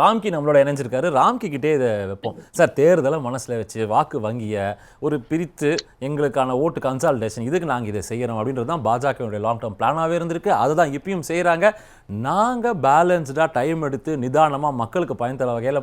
ராம்கி நம்மளோட இணைஞ்சிருக்காரு. ராம்கி கிட்டே இதை வைப்போம். சார் தேர்தலை மனசில் வச்சு வாக்கு வங்கியை ஒரு பிரித்து எங்களுக்கான ஓட்டு கன்சால்டேஷன் இதுக்கு நாங்கள் இதை செய்யறோம் அப்படின்றது தான் பாஜகவுடைய லாங் டேர்ம் பிளானாகவே இருந்திருக்கு. அதை தான் இப்பயும் செய்கிறாங்க நாங்கள் பேலன்ஸ்டாக டைம் எடுத்து நிதானமாக மக்களுக்கு பயன் தர வகையில்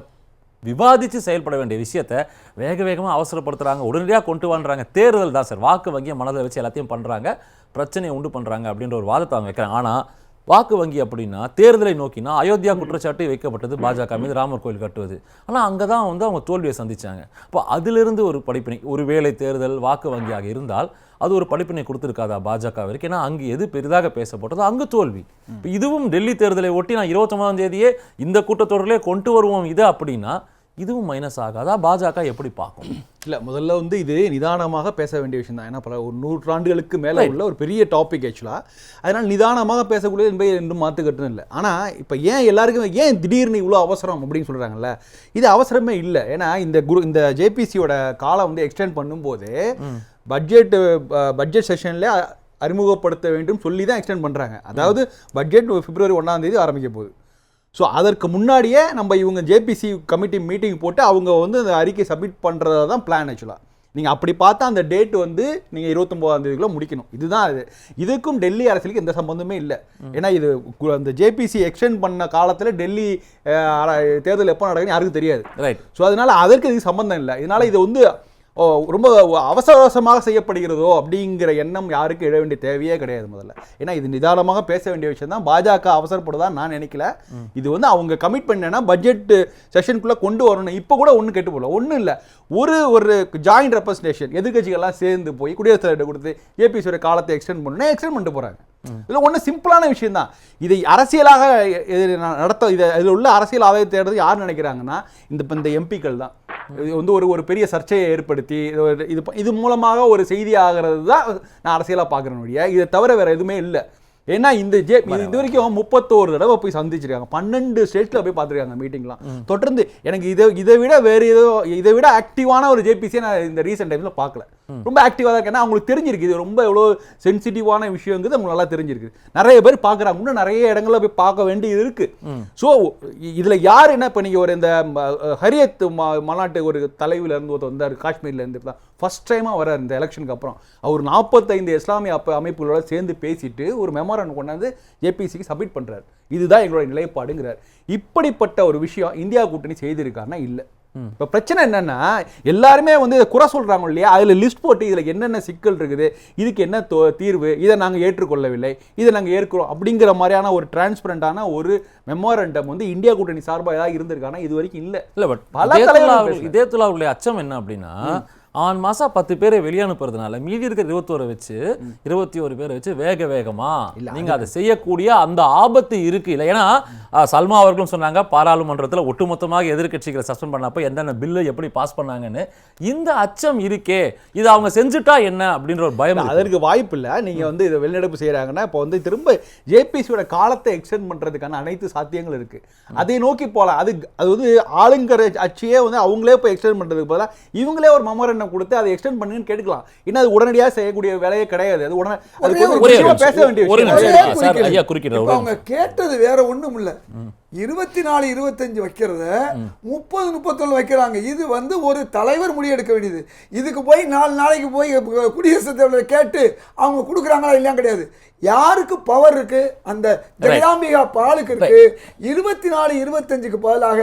விவாதித்து செயல்பட வேண்டிய விஷயத்தை வேக வேகமாக அவசரப்படுத்துகிறாங்க உடனடியாக கொண்டு வந்துறாங்க தேர்தல் தான் சார். வாக்கு வங்கியை மனதில் வச்சு எல்லாத்தையும் பண்ணுறாங்க பிரச்சனையை உண்டு பண்ணுறாங்க அப்படின்ற ஒரு வாதத்தை அவங்க வைக்கிறாங்க. ஆனால் வாக்கு வங்கி அப்படின்னா தேர்தலை நோக்கினா அயோத்தியா குற்றச்சாட்டு வைக்கப்பட்டது பாஜக மீது ராமர் கோயில் கட்டுவது. ஆனால் அங்கே தான் வந்து அவங்க தோல்வியை சந்தித்தாங்க அப்போ அதிலிருந்து ஒரு படிப்பினை ஒருவேளை தேர்தல் வாக்கு வங்கியாக இருந்தால் அது ஒரு படிப்பினை கொடுத்துருக்காதா பாஜக வரைக்கும் ஏன்னா அங்கு எது பெரிதாக பேசப்பட்டதோ அங்கு தோல்வி. இப்போ இதுவும் டெல்லி தேர்தலை ஒட்டி நான் இருபத்தொம்பதாம் தேதியே இந்த கூட்டத்தொடரிலே கொண்டு வருவோம் இது அப்படின்னா இதுவும் மைனஸ் ஆகாதா? பாஜக எப்படி பார்க்கும்? இல்ல முதல்ல வந்து இது நிதானமாக பேச வேண்டிய விஷயம் தான். ஏன்னா பல ஒரு நூற்றாண்டுகளுக்கு மேல உள்ள ஒரு பெரிய டாபிக் ஆக்சுவலா அதனால நிதானமாக பேசக்கூடிய என்பது என்றும் மாற்றுக்கட்டும் இல்லை. ஆனா இப்போ ஏன் எல்லாருக்கும் ஏன் திடீர்னு இவ்வளோ அவசரம் அப்படின்னு சொல்றாங்கல்ல? இது அவசரமே இல்லை. ஏன்னா இந்த குரு இந்த ஜேபிசியோட காலம் வந்து எக்ஸ்டெண்ட் பண்ணும்போது பட்ஜெட் பட்ஜெட் செஷன்ல அறிமுகப்படுத்த வேண்டும் சொல்லி தான் எக்ஸ்டெண்ட் பண்றாங்க. அதாவது பட்ஜெட் பிப்ரவரி ஒன்றாம் தேதி ஆரம்பிக்க போகுது. ஸோ அதற்கு முன்னாடியே நம்ம இவங்க ஜேபிசி கமிட்டி மீட்டிங் போட்டு அவங்க வந்து அந்த அறிக்கை சப்மிட் பண்ணுறதா தான் பிளான் ஆக்சுவலாக நீங்கள் அப்படி பார்த்தா அந்த டேட் வந்து நீங்கள் இருபத்தொம்போதாம் தேதிக்குள்ள முடிக்கணும். இதுதான் இது. இதுக்கும் டெல்லி அரசியலுக்கு எந்த சம்பந்தமே இல்லை. ஏன்னா இது அந்த ஜேபிசி எக்ஸ்டெண்ட் பண்ண காலத்தில் டெல்லி தேர்தல் எப்போ நடக்குன்னு யாருக்கும் தெரியாது. ரைட் ஸோ அதனால அதற்கு இது சம்பந்தம் இல்லை. இதனால இது வந்து ரொம்ப அவசர அவசரமாக செய்யப்படுகிறதோ அப்படிங்கிற எண்ணம் யாருக்கும் எழ வேண்டிய தேவையே கிடையாது முதல்ல. ஏன்னா இது நிதானமாக பேச வேண்டிய விஷயம் தான் பாஜக அவசரப்படுதான்னு நான் நினைக்கல. இது வந்து அவங்க கமிட் பண்ணேன்னா பட்ஜெட் செஷனுக்குள்ளே கொண்டு வரணும். இப்போ கூட ஒன்றும் கெட்டு போகல ஒன்றும் இல்லை. ஒரு ஒரு ஜாயிண்ட் ரெப்ரஸன்டேஷன் எதிர்கட்சிகள்லாம் சேர்ந்து போய் குடியரசுத் தலைவர்கிட்ட கொடுத்து ஏபிசியோட காலத்தை எக்ஸ்டெண்ட் பண்ணணும் எக்ஸ்டெண்ட் பண்ணிட்டு போகிறாங்க இதில் ஒன்றும் சிம்பிளான விஷயம் தான் இதை அரசியலாக நடத்த இதை இதில் உள்ள அரசியல் ஆதாயத்தை தேடுறது யார் நினைக்கிறாங்கன்னா இந்த இந்த எம்பிக்கள் தான். இது வந்து ஒரு ஒரு பெரிய சர்ச்சையை ஏற்படுத்தி இது இது மூலமாக ஒரு செய்தி ஆகிறது தான் நான் அரசியலாக பார்க்குறேன் ஒழிய. இதை தவிர வேற எதுவுமே இல்லை. ஏன்னா இந்த ஜே இது இது வரைக்கும் முப்பத்தோரு தடவை போய் சந்திச்சிருக்காங்க. பன்னெண்டு ஸ்டேட்ல போய் பார்த்துருக்காங்க மீட்டிங்லாம். தொடர்ந்து எனக்கு இதை இதை விட வேறு ஏதோ இதை விட ஆக்டிவான ஒரு ஜேபிசியை நான் இந்த ரீசெண்ட் டைம்ல பார்க்கல. ரொம்ப ஆக்டிவாக தான் இருக்கு ஏன்னா அவங்களுக்கு தெரிஞ்சிருக்கு. இது ரொம்ப எவ்வளோ சென்சிட்டிவான விஷயங்கிறது அவங்களுக்கு நல்லா தெரிஞ்சிருக்கு. நிறைய பேர் பார்க்குறாங்க. இன்னும் நிறைய இடங்கள்ல போய் பார்க்க வேண்டியது இருக்கு. ஸோ இதுல யார் என்ன இப்போ நீங்க ஒரு இந்த ஹரியத் ம- மாநாட்டு ஒரு தலைவில இருந்து ஒருத்தர் வந்தார் காஷ்மீர்ல இருந்து ஃபர்ஸ்ட் டைமாக வரார் இந்த எலெக்ஷனுக்கு அப்புறம். அவர் நாற்பத்தைந்து இஸ்லாமிய அப்ப அமைப்புகளோட சேர்ந்து பேசிட்டு ஒரு மெமோரன் கொண்டாந்து ஜேபிசிக்கு சப்மிட் பண்றாரு. இதுதான் எங்களோட நிலைப்பாடுங்கிறார். இப்படிப்பட்ட ஒரு விஷயம் இந்தியா கூட்டணி செய்திருக்காருன்னா இல்லை. இப்போ பிரச்சனை என்னன்னா எல்லாருமே வந்து இதை குறை சொல்றாங்க இல்லையா? அதில் லிஸ்ட் போட்டு இதில் என்னென்ன சிக்கல் இருக்குது இதுக்கு என்ன தோ- தீர்வு இதை நாங்கள் ஏற்றுக்கொள்ளவில்லை இதை நாங்கள் ஏற்கிறோம் அப்படிங்கிற மாதிரியான ஒரு டிரான்ஸ்பரண்டான ஒரு மெமோரண்டம் வந்து இந்தியா கூட்டணி சார்பாக ஏதாவது இருந்திருக்கானா? இது வரைக்கும் இல்லை. இல்ல பட் பல தலைவர்கள். இதயத்துல்லா அவர்களுடைய அச்சம் என்ன அப்படின்னா ஆன் மாசா பத்து பேரை வெளியே அனுப்புறதுனால மீதி இருக்கிற இருபத்தோரை வச்சு இருபத்தி ஒரு பேரை வச்சு வேக வேகமா நீங்க அதை செய்யக்கூடிய அந்த ஆபத்து இருக்கு. இல்ல ஏன்னா சல்மா அவர்களும் சொன்னாங்க பாராளுமன்றத்துல ஒட்டுமொத்தமாக எதிர்க்கட்சிகளை சஸ்பெண்ட் பண்ணப்ப எந்தெந்த பில்லு எப்படி பாஸ் பண்ணாங்கன்னு. இந்த அச்சம் இருக்கே இது அவங்க செஞ்சுட்டா என்ன அப்படின்ற ஒரு பயம். அதற்கு வாய்ப்பு இல்லை. நீங்க வந்து இதை வெளிநடப்பு செய்யறாங்கன்னா இப்போ வந்து திரும்ப ஜேபிசியோட காலத்தை எக்ஸ்டெண்ட் பண்றதுக்கான அனைத்து சாத்தியங்கள் இருக்கு. அதை நோக்கி போகலாம் அது அது வந்து ஆளுங்கர அச்சியே வந்து அவங்களே போய் எக்ஸ்டெண்ட் பண்றதுக்கு பதிலாக இவங்களே ஒரு மெமோரண்டம் கொடுத்து அதை எக்ஸ்டெண்ட் பண்ணுன்னு கேட்கலாம் இன்னும் அது உடனடியாக செய்யக்கூடிய வேலையே கிடையாது. அது உடனே நிமிஷம். பேச வேண்டிய விஷயம். ஐயா, அவங்க கேட்டது வேற ஒண்ணும் இல்ல. இருபத்தி நாலு இருபத்தஞ்சு வைக்கிறத முப்பது முப்பத்தொன்னு வைக்கிறாங்க. இது வந்து ஒரு தலைவர் முடிவெடுக்க வேண்டியது. இதுக்கு போய் நாலு நாளைக்கு போய் குடியரசுத் தலைவர் கேட்டு அவங்க கொடுக்குறாங்களா இல்லையா கிடையாது. யாருக்கு பவர் இருக்கு? அந்த ஜெகதாம்பிகா பாலுக்கு இருக்கு. இருபத்தி நாலு இருபத்தஞ்சுக்கு பதிலாக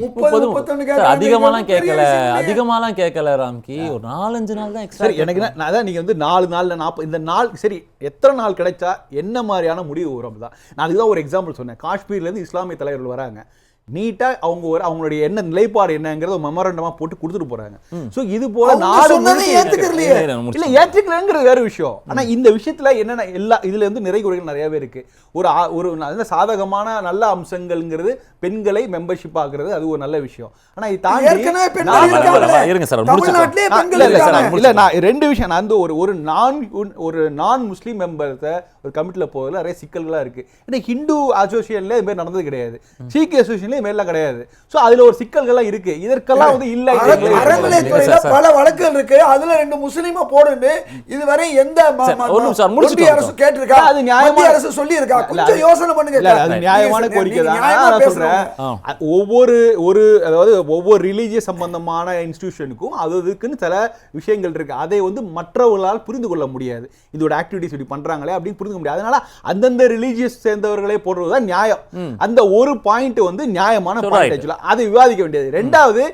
முப்பது முப்பது முப்பத்தொன்னு அதிகமாலாம். கேட்கல. அதிகமாலாம் கேட்கல ராம்கி. ஒரு நாலஞ்சு நாள் தான் எக்ஸ்ட்ரா சரி எனக்கு நான் அதான் நீங்க வந்து நாலு நாள்ல நாற்பது இந்த நாள் சரி எத்தனை நாள் கிடைச்சா என்ன மாதிரியான முடிவு வரும் தான் நான் அதுக்கு தான் ஒரு எக்ஸாம்பிள் சொன்னேன். காஷ்மீர்ல இருந்து இஸ்லாமிய தலைவர்கள் வராங்க. நீட்டா அவங்க ஒரு அவங்களுடைய என்ன நிலைப்பாடு என்னங்கிறத மெமரண்டமா போட்டு கொடுத்துட்டு போறாங்க. சோ இது போல நாடு. இருக்கு. இல்ல ஏற்றுக்கலங்கிறது வேற விஷயம். ஆனா இந்த விஷயத்துல என்னென்ன எல்லா இதுல இருந்து நிறை குறைகள் நிறையவே இருக்கு. ஒரு ஒரு நல்ல சாதகமான நல்ல அம்சங்கள்ங்கிறது பெண்களை மெம்பர்ஷிப் ஆக்குறது அது ஒரு நல்ல விஷயம். ஆனா இது தாண்டி. இருங்க சார், இல்ல, நான் ரெண்டு விஷயம் நான் வந்து ஒரு ஒரு நான் ஒரு நான் முஸ்லீம் மெம்பர்ஸை ஒரு கமிட்டில போகிறதுல நிறைய சிக்கல்களா இருக்கு. ஏன்னா ஹிந்து அசோசியேஷன்ல இது மாதிரி நடந்தது கிடையாது. சீக்கிய அசோசியேஷன்ல இது மாதிரிலாம் கிடையாது. சோ அதுல ஒரு சிக்கல்கள்லாம் இருக்கு. இதற்கெல்லாம் வந்து இல்ல அறநிலையத்துறையில. பல வழக்குகள் இருக்கு. அதுல ரெண்டு முஸ்லீமா போடுன்னு இதுவரை எந்த ம- சார், ம- ஒரு நிமிஷம், முடிச்சுட்டு ஒன்றிய அரசு. கேட்டிருக்கா? இல்ல, அது நியாயமான- மத்திய அரசு சொல்லி இருக்கா இல்ல, கொஞ்சம் யோசனை பண்ணுங்க இல்ல அது நியாயமான கோரிக்கை தான்? நியாயமா சொல்றேன். ஒவ்வொரு ஒரு அதாவது ஒவ்வொரு ரிலீஜியஸ் சம்பந்தமான இன்ஸ்டிடியூஷனுக்கும் அது அதுக்குன்னு சில விஷயங்கள் இருக்கு. அதை வந்து மற்றவர்களால் புரிந்து கொள்ள முடியாது. இதோட ஆக்டிவிட்டிஸ் இப்படி பண்றாங்களே அப்படின்னு புரிந்து முடியாது. அதனால அந்தந்த ரிலீஜியஸ் சேர்ந்தவர்களே போடுறதுதான் நியாயம். அந்த ஒரு பாயிண்ட் வந்து நியாயமான அதை விவாதிக்க வேண்டியது. ரெண்டாவது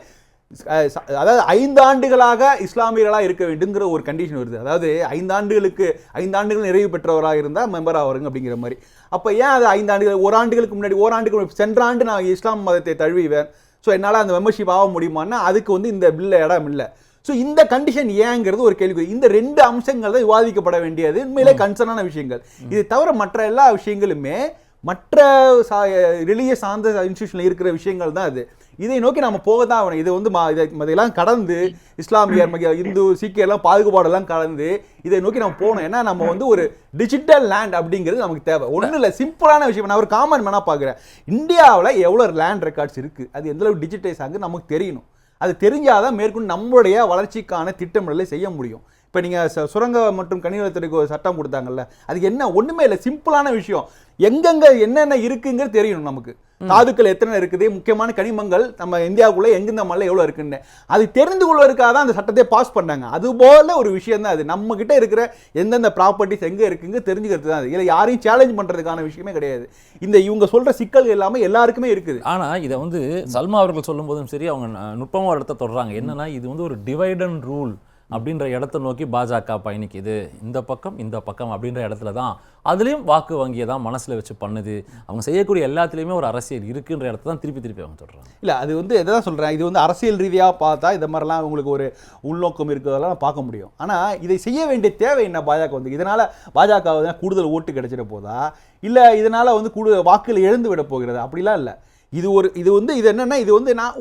அதாவது ஐந்தாண்டுகளாக இஸ்லாமியர்களாக இருக்க வேண்டுங்கிற ஒரு கண்டிஷன் வருது. அதாவது ஐந்தாண்டுகளுக்கு ஐந்தாண்டுகள் நிறைவு பெற்றவராக இருந்தால் மெம்பர் ஆவாருங்க அப்படிங்கிற மாதிரி. அப்போ ஏன் அது ஐந்தாண்டுகள் ஒரு ஆண்டுகளுக்கு முன்னாடி ஓராண்டுக்கு முன்னாடி சென்ற ஆண்டு நான் இஸ்லாம் மதத்தை தழுவிவேன் ஸோ என்னால் அந்த மெம்பர்ஷிப் ஆக முடியுமான்னா அதுக்கு வந்து இந்த பில்ல இடம் இல்லை. ஸோ இந்த கண்டிஷன் ஏங்கிறது ஒரு கேள்வி இந்த ரெண்டு அம்சங்கள் தான் விவாதிக்கப்பட வேண்டியது. உண்மையிலே கன்சர்னான விஷயங்கள். இது தவிர மற்ற எல்லா விஷயங்களுமே மற்ற சா ரிலீஜியஸ் சார்ந்த இன்ஸ்டியூஷனில் இருக்கிற விஷயங்கள் தான் அது. இதை நோக்கி நம்ம போக தான் ஆகணும். இது வந்து மா- இதை இதெல்லாம் கடந்து இஸ்லாமியர் இந்து சீக்கியர்லாம் பாதுகாப்பாடெல்லாம் கடந்து இதை நோக்கி நம்ம போகணும். ஏன்னா நம்ம வந்து ஒரு டிஜிட்டல் லேண்ட் அப்படிங்கிறது நமக்கு தேவை. ஒன்றும் இல்லை சிம்பிளான விஷயம். நான் ஒரு காமன் மேனாக பார்க்குறேன். இந்தியாவில் எவ்வளோ லேண்ட் ரெக்கார்ட்ஸ் இருக்குது அது எந்தளவு டிஜிட்டைஸ் ஆகுது நமக்கு தெரியணும். அது தெரிஞ்சாதான் மேற்கொண்டு நம்மளுடைய வளர்ச்சிக்கான திட்டமிடலை செய்ய முடியும். இப்போ நீங்கள் சுரங்க மற்றும் கனிவளத்துறைக்கு ஒரு சட்டம் கொடுத்தாங்கல்ல அதுக்கு என்ன ஒன்றுமே இல்லை சிம்பிளான விஷயம். எங்கெங்க என்னென்ன இருக்குங்கிறது தெரியணும் நமக்கு. தாதுக்கள் எத்தனை இருக்குது முக்கியமான கனிமங்கள் நம்ம இந்தியாவுக்குள்ள எங்கெந்த மலை எவ்வளோ இருக்குன்னு. அது தெரிந்து கொள்வதற்காக தான் அந்த சட்டத்தை பாஸ் பண்ணாங்க. அது போல ஒரு விஷயம் தான் அது. நம்ம கிட்ட இருக்கிற எந்தெந்த ப்ராப்பர்ட்டிஸ் எங்கே இருக்குங்க தெரிஞ்சுக்கிறது தான் அது. இதில் யாரையும் சேலஞ்ச் பண்ணுறதுக்கான விஷயமே கிடையாது. இந்த இவங்க சொல்கிற சிக்கல் எல்லாமே எல்லாருக்குமே இருக்குது. ஆனா இதை வந்து சல்மா அவர்கள் சொல்லும்போதும் சரி அவங்க ந- நுட்பமா ஒரு இடத்த தொடறாங்க. என்னன்னா இது வந்து ஒரு டிவைட் அண்ட் ரூல் அப்படின்ற இடத்த நோக்கி பாஜக பயணிக்குது. இந்த பக்கம் இந்த பக்கம் அப்படின்ற இடத்துல தான் அதுலேயும் வாக்கு வங்கியை தான் மனசில் வச்சு பண்ணுது. அவங்க செய்யக்கூடிய எல்லாத்துலேயுமே ஒரு அரசியல் இருக்குன்ற இடத்த தான் திருப்பி திருப்பி அவங்க சொல்கிறாங்க இல்லை அது வந்து எதை தான் சொல்கிறேன் இது வந்து அரசியல் ரீதியாக பார்த்தா இந்த மாதிரிலாம் உங்களுக்கு ஒரு உள்நோக்கம் இருக்கிறதெல்லாம் பார்க்க முடியும். ஆனால் இதை செய்ய வேண்டிய தேவை என்ன பாஜக வந்து? இதனால் பாஜக வந்து கூடுதல் ஓட்டு கிடைச்சிட போதா? இல்லை இதனால் வந்து கூடுதல் வாக்குகள் எழுந்து விட போகிறது? அப்படிலாம் இல்லை. இது ஒரு இது வந்து இது என்னன்னா இது வந்து நான்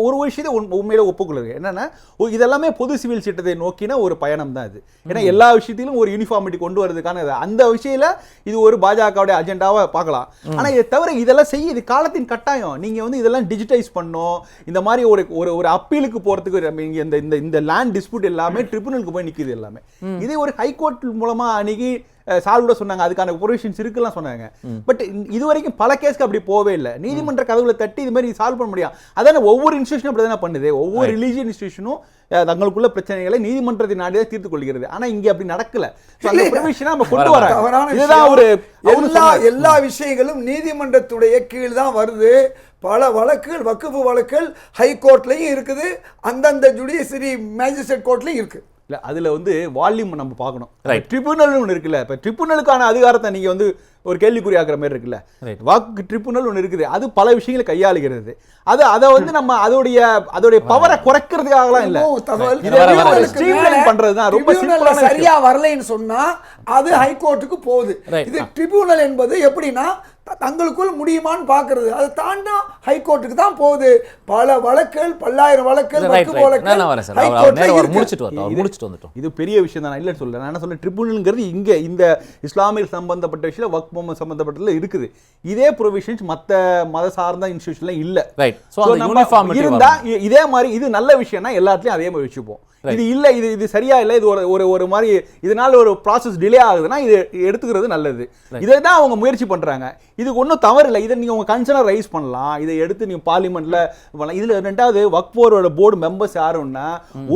ஒரு விஷயத்தை உண்- உண்மையில ஒப்புக்கொள்ளுது என்னன்னா இதெல்லாமே பொது சிவில் சட்டத்தை நோக்கின ஒரு பயணம் தான் இது ஏன்னா எல்லா விஷயத்திலும் ஒரு யூனிஃபார்மிட்டி கொண்டு வரதுக்கான இது. அந்த விஷயத்துல இது ஒரு பாஜகவுடைய அஜெண்டாவை பார்க்கலாம். ஆனா இதை தவிர இதெல்லாம் செய்ய இது காலத்தின் கட்டாயம். நீங்க வந்து இதெல்லாம் டிஜிட்டைஸ் பண்ணோம் இந்த மாதிரி ஒரு ஒரு ஒரு அப்பீலுக்கு இங்க இந்த இந்த இந்த லேண்ட் டிஸ்பியூட் எல்லாமே ட்ரிபுனலுக்கு போய் நிக்குது எல்லாமே. இதே ஒரு ஹைகோர்ட் மூலமா அணுகி சால்விட சொன்னாங்க அதுக்கான ப்ரொவிஷன்ஸ் இருக்குலாம் சொன்னாங்க. பட் இது வரைக்கும் பல கேஸ்க்கு அப்படி போவே இல்லை. நீதிமன்ற கதவுல தட்டி இது மாதிரி சால்வ் பண்ண முடியும் அதான ஒவ்வொரு இன்ஸ்டியூஷனும் அப்படி தானே பண்ணுது. ஒவ்வொரு ரிலீஜியன் இன்ஸ்டியூஷனும் தங்களுக்குள்ள பிரச்சனைகளை நீதிமன்றத்தின் நாடி தான் தீர்த்து கொள்கிறது. ஆனா இங்க அப்படி நடக்கல. நம்ம கொண்டு வர- இதுதான். ஒரு எல்லா. எல்லா விஷயங்களும் நீதிமன்றத்துடைய கீழ் தான் வருது. பல வழக்குகள் வக்குப்பு வழக்குகள் ஹை கோர்ட்லயும் இருக்குது. அந்தந்த ஜுடிஷியரி மேஜிஸ்ட்ரேட் கோர்ட்லயும் இருக்கு. இல்ல அதுல வந்து வால்யூம் நம்ம பார்க்கணும் Right. ட்ரிபுனல் ஒன்று இருக்குல்ல இப்ப ட்ரிபுனலுக்கான அதிகாரத்தை நீங்க வந்து ஒரு கேள்விக்குறி ஆக்குற மாதிரி இருக்குல்ல Right. வாக்கு ட்ரிபுனல் ஒன்று இருக்குது அது பல விஷயங்களை கையாளுகிறது அது அதை வந்து நம்ம அதோடைய அதோடைய பவரை குறைக்கிறதுக்காகலாம் இல்ல streamline மேல பண்றதுதான் ரொம்ப tribunalல சிம்பிளான விஷயம். சரியா வரலைன்னு சொன்னா அது ஹைகோர்ட்டுக்கு போகுது Right. இது ட்ரிபியூனல் என்பது எப்படின்னா தங்களுக்குள் முடியுமான்னு பாக்குறது. அது தாண்டா ஹைகோர்ட்டுக்கு தான் போகுது. பல வழக்குகள் பல்லாயிரம் வழக்குகள் இது- முடிச்சிட்டு வந்துட்டோம். இது பெரிய விஷயம் தான். நான் இல்லைன்னு சொல்றேன் நான் என்ன சொல்றேன்? ட்ரிபுனல்ங்கிறது இங்க இந்த இஸ்லாமிய சம்பந்தப்பட்ட விஷயம் வக் சம்பந்தப்பட்டதுல இருக்குது. இதே ப்ரொவிஷன்ஸ் மத்த மத சார்ந்த இன்ஸ்டியூஷன்ல இல்ல. இருந்தா இதே மாதிரி இது நல்ல விஷயம்னா எல்லாத்துலயும் அதே மாதிரி வச்சுப்போம். இது இல்ல இது இது சரியா இல்ல இது ஒரு ஒரு ஒரு மாதிரி இதனால ஒரு ப்ராசஸ் டிலே ஆகுதுன்னா இது எடுத்துக்கிறது நல்லது. இதை தான் அவங்க முயற்சி பண்றாங்க. இதுக்கு ஒன்றும் தவறு இல்லை இதை நீங்க உங்க கன்சர்னை ரைஸ் பண்ணலாம். இதை எடுத்து நீங்க பார்லிமெண்ட்ல பண்ணலாம் இதுல ரெண்டாவது வக்போரோட போர்டு மெம்பர்ஸ் யாருன்னா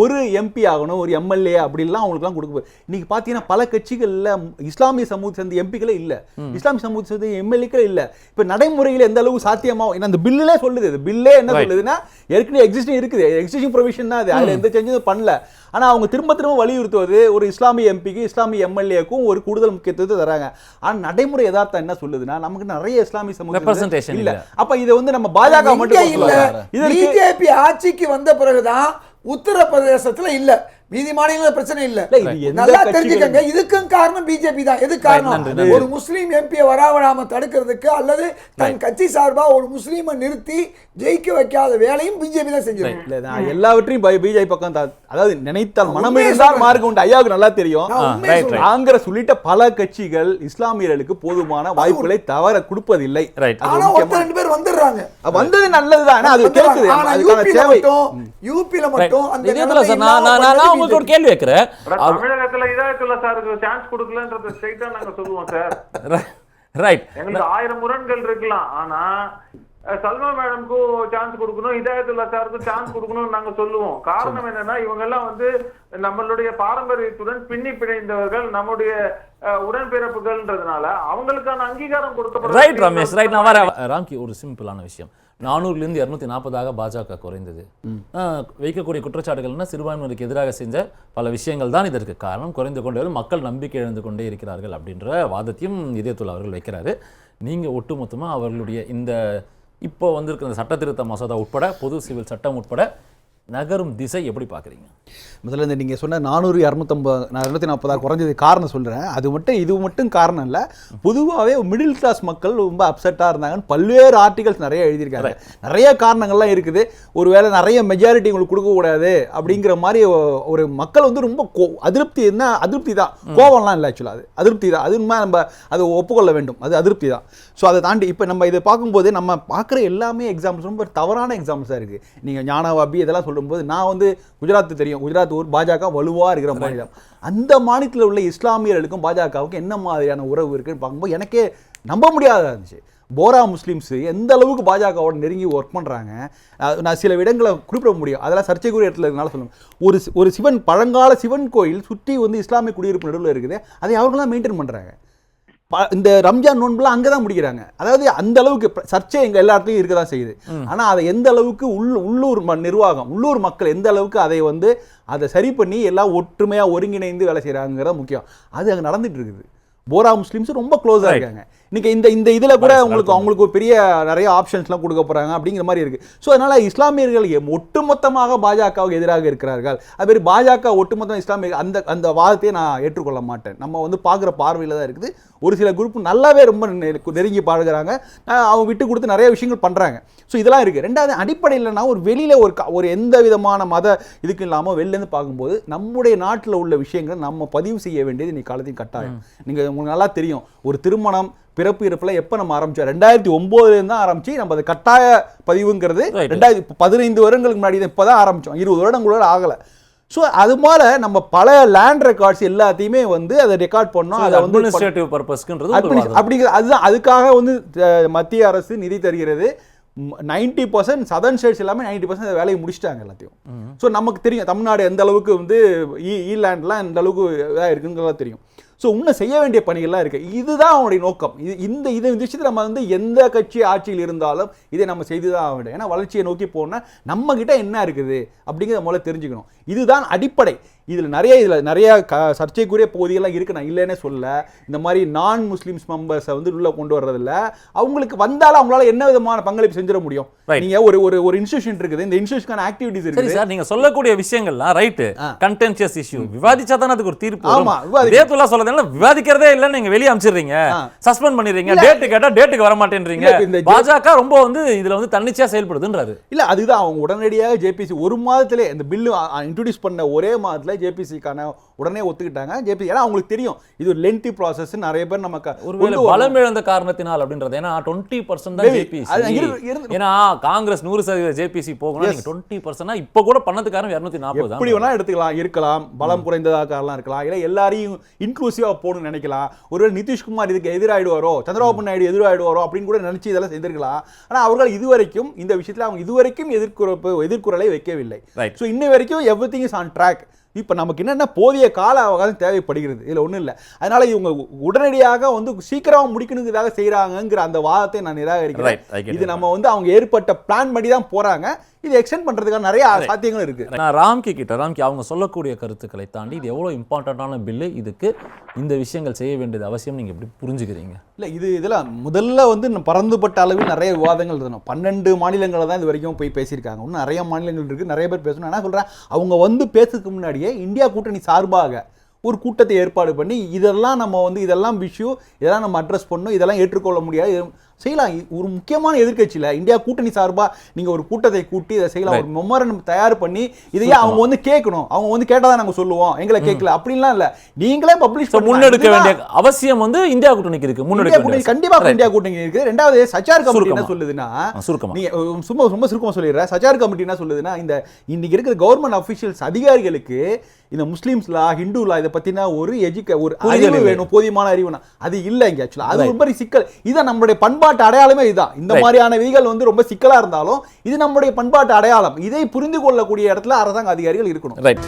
ஒரு எம்பி ஆகணும் ஒரு எம்எல்ஏ அப்படிலாம் அவங்களுக்குலாம் கொடுக்க இன்னைக்கு பாத்தீங்கன்னா பல கட்சிகள்ல இஸ்லாமிய சமூகத்தை சேர்ந்த எம்பிக்களே இல்ல. இஸ்லாமிய சமூகத்தை சேர்ந்த எம்எல்ஏக்களே இல்ல. இப்ப நடைமுறையில் எந்த அளவுக்கு சாத்தியமா ஏன்னா அந்த பில்லுலே சொல்லுது பில்லே என்ன. சொல்லுதுன்னா ஏற்கனவே எக்ஸிஸ்டிங் இருக்குது. எக்ஸிஸ்டிங் ப்ரொவிஷன் தான் அது. அதுல எந்த சேஞ்சும் பண்ணல. ஆனா அவங்க திரும்ப திரும்ப வலியுறுத்துவது ஒரு இஸ்லாமிய எம்பிக்கு இஸ்லாமிய எம்எல்ஏக்கும் ஒரு கூடுதல் முக்கியத்துவத்தை தராங்க. ஆனா நடைமுறை யதார்த்தம் என்ன சொல்லுதுன்னா நமக்கு நிறைய இஸ்லாமிய சமூகம் இல்ல. அப்ப இதை வந்து நம்ம பாஜக மட்டும் இல்ல. பிஜேபி ஆட்சிக்கு வந்த பிறகுதான் உத்தரப்பிரதேசத்துல இல்ல. மீதி மாநிலங்கள பிரச்சனை இல்ல. இல்ல, இது எந்த நல்லா தெரிஞ்சுக்கங்க. இதுக்கும் காரணம் பிஜேபி தான். எது காரணம். ஒரு முஸ்லீம் எம்பியை வராவிடாம தடுக்கிறதுக்கு அல்லது தன் கட்சி சார்பா ஒரு முஸ்லீமை நிறுத்தி ஜெயிக்க வைக்காத வேலையும் பிஜேபி தான் செஞ்சிருக்கு எல்லாவற்றையும் பிஜேபி பக்கம் தான் அதாவது நினைத்தால் நான் மனம் இருந்தால். மார்க்கம் உண்டு. ஐயாவுக்கு நல்லா தெரியும். காங்கிரஸ் உள்ளிட்ட பல கட்சிகள் இஸ்லாமியர்களுக்கு போதுமான வாய்ப்புகளை தவற கொடுப்பதில்லை. ரெண்டு பேர் வந்துடுறாங்க. வந்தது நல்லதுதான். ஆனா அது கேக்குது ஆனா அதுக்கான யூபில தேவை மட்டும் யூபில மட்டும் அந்த சார் உங்களுக்கு ஒரு. கேள்வி வைக்கிறேன் தமிழகத்துல இதாயத்துல்லா சாருக்கு சான்ஸ் கொடுக்கலன்றத ஸ்ட்ரைட்டா நாங்க சொல்லுவோம் சார். ரைட் எங்களுக்கு ஆயிரம் முரண்கள் இருக்கலாம். ஆனா சல்மா மேடம்க்கும் சான்ஸ் கொடுக்கணும் இதாயத்துல்லா சாருக்கும் சான்ஸ் கொடுக்கணும்னு நாங்க சொல்லுவோம். காரணம் என்னன்னா இவங்க எல்லாம் வந்து நம்மளுடைய பாரம்பரியத்துடன் பின்னி பிணைந்தவர்கள் நம்முடைய உடன்பிறப்புகள்ன்றதுனால அவங்களுக்கான அங்கீகாரம் கொடுக்கப்பட ரைட் ரமேஷ் ரைட் நான் வரேன் ராம்கி ஒரு சிம்பிளான விஷயம். நானூறுலேருந்து இரநூத்தி நாற்பதாக பாஜக குறைந்தது. வைக்கக்கூடிய குற்றச்சாட்டுகள்னா சிறுபான்மையினருக்கு எதிராக செஞ்ச பல விஷயங்கள் தான் இதற்கு காரணம். குறைந்து கொண்டே. மக்கள் நம்பிக்கை இழந்து கொண்டே இருக்கிறார்கள் அப்படின்ற வாதத்தையும் இதயத்துல் அவர்கள் வைக்கிறாரு. நீங்க ஒட்டுமொத்தமா அவர்களுடைய இந்த இப்போ வந்திருக்கிற சட்ட திருத்த மசோதா உட்பட பொது சிவில் சட்டம் உட்பட நகரும் திசை எப்படி பார்க்குறீங்க? முதல்ல இந்த நீங்கள் சொன்ன நானூறு இரநூத்தம்பது இரநூத்தி நாற்பதா குறைஞ்சது காரணம் சொல்கிறேன் அது மட்டும் இது மட்டும் காரணம் இல்லை. பொதுவாகவே மிடில் கிளாஸ் மக்கள் ரொம்ப அப்செட்டாக இருந்தாங்கன்னு பல்வேறு ஆர்டிகல்ஸ் நிறைய எழுதியிருக்காங்க. நிறைய காரணங்கள்லாம் இருக்குது. ஒருவேளை நிறைய மெஜாரிட்டி உங்களுக்கு கொடுக்கக்கூடாது அப்படிங்கிற மாதிரி ஒரு மக்கள் வந்து ரொம்ப கோ அதிருப்தி என்ன? அதிருப்தி தான். கோவம்லாம் இல்லை ஆக்சுவலாக அது. அதிருப்தி தான். அது நம்ம அதை ஒப்புக்கொள்ள வேண்டும். அது அதிருப்தி தான். ஸோ அதை தாண்டி இப்போ நம்ம இதை பார்க்கும்போது நம்ம பார்க்குற எல்லாமே எக்ஸாம்பிள்ஸ் ரொம்ப தவறான எக்ஸாம்பிள்ஸாக இருக்குது நீங்கள் ஞானவாபி இதெல்லாம் சொல்லும்போது நான் வந்து குஜராத் தெரியும். குஜராத் ஒரு பாஜக வலுவாக இருக்கிற மாநிலம். அந்த மாநிலத்தில் உள்ள இஸ்லாமியர்களுக்கும் பாஜகவுக்கும் என்ன மாதிரியான உறவு இருக்குன்னு பார்க்கும்போது எனக்கே நம்ப முடியாததா இருந்துச்சு. போரா முஸ்லீம்ஸ் எந்த அளவுக்கு பாஜகவோட நெருங்கி ஒர்க் பண்ணுறாங்க நான் சில இடங்களை குறிப்பிட முடியும். அதெல்லாம் சர்ச்சைக்குரிய இடத்துல இருக்கனால சொல்லுவேன் ஒரு ஒரு சிவன் பழங்கால சிவன் கோயில் சுற்றி வந்து இஸ்லாமிய குடியிருப்பு நடுவில் இருக்குது. அதை அவங்களாம் மெயின்டைன் பண்ணுறாங்க இந்த ரம்ஜான் நோன்புலாம் அங்கே தான் முடிக்கிறாங்க. அதாவது அந்த அளவுக்கு சர்ச்சை எங்க எல்லா இடத்துலையும் இருக்க தான் செய்யுது ஆனால் அதை எந்த அளவுக்கு உள் உள்ளூர் ம- நிர்வாகம் உள்ளூர் மக்கள் எந்த அளவுக்கு அதை வந்து அதை சரி பண்ணி எல்லாம் ஒற்றுமையாக ஒருங்கிணைந்து வேலை செய்கிறாங்கிறது முக்கியம். அது அங்கே நடந்துட்டு இருக்குது. போரா முஸ்லீம்ஸ் ரொம்ப க்ளோஸாக. இருக்காங்க. இன்னைக்கு இந்த இந்த இதில் கூட உங்களுக்கு. அவங்களுக்கு பெரிய நிறைய ஆப்ஷன்ஸ்லாம் கொடுக்க போகிறாங்க அப்படிங்கிற மாதிரி இருக்குது ஸோ அதனால் இஸ்லாமியர்கள் ஒட்டுமொத்தமாக பாஜகவுக்கு எதிராக இருக்கிறார்கள். அது மாதிரி பாஜக ஒட்டுமொத்தம் இஸ்லாமிய அந்த அந்த வாதத்தையே நான் ஏற்றுக்கொள்ள மாட்டேன். நம்ம வந்து பார்க்குற பார்வையில் தான் இருக்குது. ஒரு சில குரூப் நல்லாவே ரொம்ப நெருங்கி பழகுறாங்க அவங்க விட்டு கொடுத்து நிறைய விஷயங்கள் பண்ணுறாங்க ஸோ இதெல்லாம் இருக்குது ரெண்டாவது அடிப்படையில்னா ஒரு வெளியில் ஒரு ஒரு எந்த விதமான மத இதுக்கு இல்லாமல் வெளிலேருந்து பார்க்கும்போது நம்முடைய நாட்டில் உள்ள விஷயங்களை நம்ம பதிவு செய்ய வேண்டியது இன்னைக்கு காலத்தின் கட்டாயம். நீங்கள் உங்களுக்கு நல்லா தெரியும். ஒரு திருமணம் பிறப்பு இறப்பில் எப்போ நம்ம ஆரம்பிச்சோம்? ரெண்டாயிரத்தி ஒம்போதுலேருந்து தான் ஆரம்பிச்சு நம்ம அது கட்டாய பதிவுங்கிறது. ரெண்டாயிரத்தி பதினைந்து வருடங்களுக்கு முன்னாடி தான் இப்போ தான் ஆரம்பித்தோம் இருபது வருடங்களோட ஆகலை. ஸோ அது போல நம்ம பல லேண்ட் ரெக்கார்ட்ஸ் எல்லாத்தையுமே வந்து அதை ரெக்கார்ட் பண்ணோம். அதை வந்து அட்மினிஸ்ட்ரேட்டிவ் பர்பஸ்க்குன்றது ஒரு Administ- வாதம். அப்படிங்கிற அதுதான் அதுக்காக வந்து மத்திய அரசு நிதி தருகிறது. நைன்டி பர்சன்ட் சதர்ன் ஸ்டேட்ஸ் எல்லாமே நைன்டி பர்சன்ட் வேலையை முடிச்சிட்டாங்க எல்லாத்தையும். ஸோ நமக்கு தெரியும் தமிழ்நாடு எந்த அளவுக்கு வந்து இ இ லேண்ட்லாம் எந்த அளவுக்கு இதாக இருக்குங்கிறதா தெரியும். ஸோ இன்னும் செய்ய வேண்டிய பணிகள்லாம் இருக்குது இதுதான் அவனுடைய நோக்கம். இது இந்த இது இந்த விஷயத்தில் நம்ம வந்து எந்த கட்சி ஆட்சியில் இருந்தாலும் இதை நம்ம செய்து தான் ஆக வேண்டும் ஏன்னா வளர்ச்சியை நோக்கி போனால் நம்ம கிட்ட என்ன இருக்குது அப்படிங்கிறத முதல்ல தெரிஞ்சுக்கணும். இதுதான் அடிப்படை. இதில் நிறைய இதில் நிறைய க சர்ச்சைக்குரிய பகுதிகள்லாம் இருக்குது நான் இல்லைன்னே சொல்ல இந்த மாதிரி நான் முஸ்லிம்ஸ் மெம்பர்ஸை வந்து உள்ளே கொண்டு வர்றதில்ல. அவங்களுக்கு வந்தாலும் அவங்களால என்ன விதமான பங்களிப்பு செஞ்சிட முடியும்? Right. நீங்க ஒரு ஒரு ஒரு இன்ஸ்டியூஷன் இருக்குது. இந்த இன்ஸ்டியூஷனுக்கான ஆக்டிவிட்டிஸ் இருக்குது. சார் நீங்க சொல்லக்கூடிய விஷயங்கள்லாம் ரைட்டு கண்டென்ஷியஸ் இஷ்யூ விவாதிச்சா தானே அதுக்கு ஒரு தீர்ப்பு ஆமா, வரும் விவாதிக்க- இதேத்துலா சொல்றதுனால விவாதிக்கிறதே இல்ல நீங்க வெளிய அமிச்சிடுறீங்க. சஸ்பெண்ட் பண்ணிடுறீங்க. டேட் கேட்டா டேட்டுக்கு வர மாட்டேன்றீங்க பாஜக ரொம்ப வந்து இதுல வந்து தன்னிச்சையா செயல்படுதுன்றாரு. இல்ல அதுதான் அவங்க உடனடியாக ஜேபிசி ஒரு மாதத்திலே இந்த பில்லு இன்ட்ரோடியூஸ் பண்ண ஒரே மாதத்துல ஜேபிசிக்கான உடனே ஒத்துக்கிட்டாங்க. ஜேபிசி ஏன்னா அவங்களுக்கு தெரியும் இது ஒரு லென்த்தி ப்ராசஸ் நிறைய பேர் நமக்கு ஒருவேளை. பலம் இழந்த காரணத்தினால் அப்படின்றது. ஏன்னா டுவெண்ட்டி பர்சன்ட் தான். ஜேபிசி. ஏன்னா காங்கிரஸ் நூறு சதவீத ஜேபிசி போகணும் டுவெண்ட்டி பர்சன்ட் இப்ப கூட பண்ணதுக்கு காரணம் இருநூத்தி நாற்பது எப்படி வேணா எடுத்துக்கலாம் இருக்கலாம் பலம் குறைந்ததாக்காரலாம் இருக்கலாம் இல்ல எல்லாரையும் இன்க்ளூசிவா போகணும்னு நினைக்கலாம். ஒருவேளை நிதிஷ்குமார் இதுக்கு எதிராயிடுவாரோ சந்திரபாபு நாயுடு எதிராயிடுவாரோ அப்படின்னு கூட நினைச்சு இதெல்லாம் செய்திருக்கலாம். ஆனா அவர்கள் இதுவரைக்கும் இந்த விஷயத்துல அவங்க இதுவரைக்கும் எதிர்குறப்பு எதிர்குறலை வைக்கவில்லை. ஸோ இன்ன வரைக்கும் everything is on track இப்போ நமக்கு என்னென்ன போதிய கால அவகாசம் தேவைப்படுகிறது? இதில் ஒன்றும் இல்லை. அதனால இவங்க உடனடியாக வந்து சீக்கிரமா முடிக்கணுங்கிறதாக செய்கிறாங்கங்கிற அந்த வாதத்தை நான் நிராகரிக்கிறேன். இது. நம்ம வந்து அவங்க ஏற்பட்ட பிளான் படி தான் போறாங்க. இது எக்ஸ்டெண்ட் பண்றதுக்கான நிறைய சாத்தியங்கள் இருக்கு. நான் ராம்கி கிட்ட ராம்கி அவங்க சொல்லக்கூடிய கருத்துக்களை தாண்டி இது எவ்வளவு இம்பார்ட்டன்டான பில்லு இதுக்கு இந்த விஷயங்கள் செய்ய வேண்டியது அவசியம் நீங்க எப்படி புரிஞ்சுக்கிறீங்க? இல்ல இது இதெல்லாம் முதல்ல வந்து பறந்துபட்ட அளவில் நிறைய விவாதங்கள் இருந்தோம் பன்னெண்டு மாநிலங்களை தான் இது வரைக்கும் போய் பேசியிருக்காங்க. இன்னும் நிறைய மாநிலங்கள் இருக்கு நிறைய பேர் பேசணும். என்ன சொல்றேன் அவங்க வந்து பேசுறதுக்கு முன்னாடி முன்னாடியே இந்தியா கூட்டணி சார்பாக ஒரு கூட்டத்தை ஏற்பாடு பண்ணி இதெல்லாம் நம்ம வந்து இதெல்லாம் விஷயம் இதெல்லாம் நம்ம அட்ரஸ் பண்ணணும் இதெல்லாம் ஏற்றுக்கொள்ள முடியாது. செய்யலாம். ஒரு முக்கியமான எதிர்க்கட்சியில இந்தியா கூட்டணி சார்பா நீங்க ஒரு கூட்டத்தை கூட்டி இதை செய்யலாம். ஒரு மெமரண்டம் தயார் பண்ணி இதையே அவங்க வந்து கேட்கணும். அவங்க வந்து கேட்டாதான் நாங்க சொல்லுவோம். எங்களை கேட்கல. அப்படின்லாம் இல்ல. நீங்களே பப்ளிஷ் முன்னெடுக்க வேண்டிய அவசியம் வந்து இந்தியா கூட்டணிக்கு இருக்கு. முன்னெடுக்க கூட்டணி வேண்டிய கண்டிப்பா Right. இந்தியா கூட்டணி இருக்கு. ரெண்டாவது சச்சார் கமிட்டி என்ன. சொல்லுதுன்னா ஆ, சுருக்கமா. நீங்க அஹ், சும்மா ரொம்ப சுருக்கமா சொல்லிடுறேன். சச்சார் கமிட்டி என்ன சொல்லுதுன்னா இந்த இன்னைக்கு இருக்கிற கவர்மெண்ட் அபிஷியல்ஸ் அதிகாரிகளுக்கு இந்த முஸ்லீம்ஸ் லா ஹிந்து லா இதை பத்தின ஒரு எஜுக்க ஒரு அறிவு. வேணும். போதியமான அறிவு வேணும். அது இல்ல இங்க ஆக்சுவலா அது ஒரு மாதிரி சிக்கல். இதான் நம்மளுடைய பண்பாட்டு அடையாளமே இதுதான். இந்த. மாதிரியான விதிகள் வந்து ரொம்ப சிக்கலா இருந்தாலும் இது நம்முடைய பண்பாட்டு அடையாளம். இதை புரிந்து கொள்ளக்கூடிய இடத்துல அரசாங்க அதிகாரிகள் இருக்கணும். ரைட்